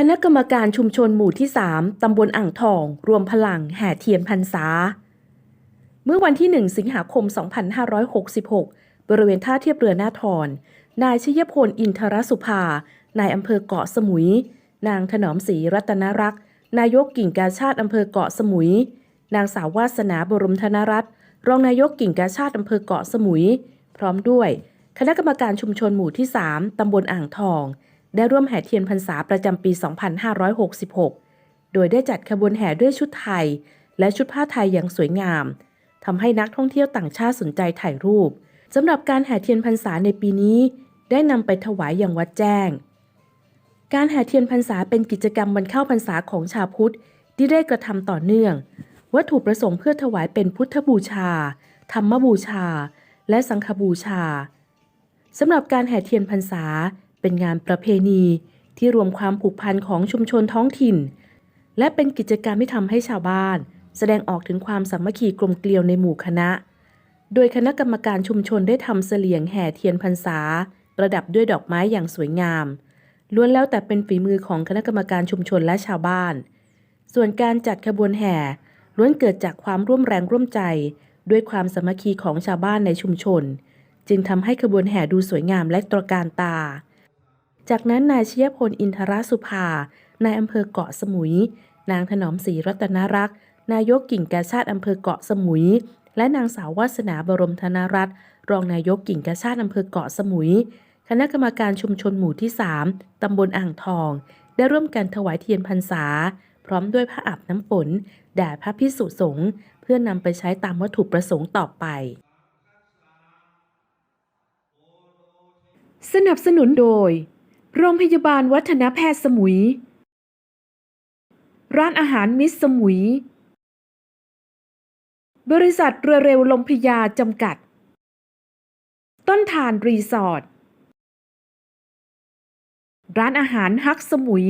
คณะกรรมการชุมชนหมู่ที่ 3 ตำบลอ่างทอง รวมพลังแห่เทียนพรรษา เมื่อวันที่ 1 สิงหาคม 2566 บริเวณท่าเทียบเรือหน้าทอน นายชยพลอินทรสุภา นายอำเภอเกาะสมุย นางถนอมศรีรัตนรักษ์ นายกกิ่งกาชาติอำเภอเกาะสมุย นางสาววาสนาบรมธนรัตน์รองนายกกิ่งกาชาติอำเภอเกาะสมุย พร้อมด้วย คณะกรรมการชุมชนหมู่ที่ 3 ตำบลอ่างทอง ได้ร่วมแห่เทียนพรรษาประจำปี 2566 โดยได้จัดขบวนแห่ด้วยชุดไทย และชุดผ้าไทยอย่างสวยงามทำให้นักท่องเที่ยวต่างชาติสนใจถ่ายรูปสำหรับการแห่เทียนพรรษาในปีนี้ ได้นำไปถวายอย่างวัดแจ้ง การแห่เทียนพรรษาเป็นกิจกรรมวันเข้าพรรษาของชาวพุทธที่ได้กระทำต่อเนื่อง วัตถุประสงค์เพื่อถวายเป็นพุทธบูชา ธรรมบูชา และสังฆบูชาสำหรับการแห่เทียนพรรษา เป็นงานประเพณีที่รวมความผูกพันของชุมชนท้องถิ่น และเป็นกิจกรรมที่ทำให้ชาวบ้าน แสดงออกถึงความสามัคคีกลมเกลียวในหมู่คณะ โดยคณะกรรมการชุมชนได้ทำเสลียงแห่เทียนพรรษา ประดับด้วยดอกไม้อย่างสวยงาม ล้วนแล้วแต่เป็นฝีมือของคณะกรรมการชุมชนและชาวบ้าน ส่วนการจัดขบวนแห่ล้วนเกิดจากความร่วมแรงร่วมใจ ด้วยความสามัคคีของชาวบ้านในชุมชน จึงทำให้ขบวนแห่ดูสวยงามและตระการตา จากนั้นนายชยพลอินทรสุภานายอำเภอเกาะสมุย นางถนอมศรีรัตนรักษ์นายกกิ่งกาชาติอำเภอเกาะสมุย และนางสาววาสนาบรมธนรัตน์รองนายกกิ่งกาชาติอำเภอเกาะสมุย คณะกรรมการชุมชนหมู่ที่ 3 ตำบลอ่างทอง ได้ร่วมกันถวายเทียนพรรษา พร้อมด้วยผ้าอาบน้ำฝนแด่พระพิสุสงฆ์เพื่อนำไปใช้ตามวัตถุประสงค์ต่อไป สนับสนุนโดย โรงพยาบาลวัฒนแพทย์สมุย ร้านอาหารมิสสมุย บริษัทเรือเร็วลมพยาจำกัด ต้นทานรีสอร์ท ร้านอาหารฮักสมุย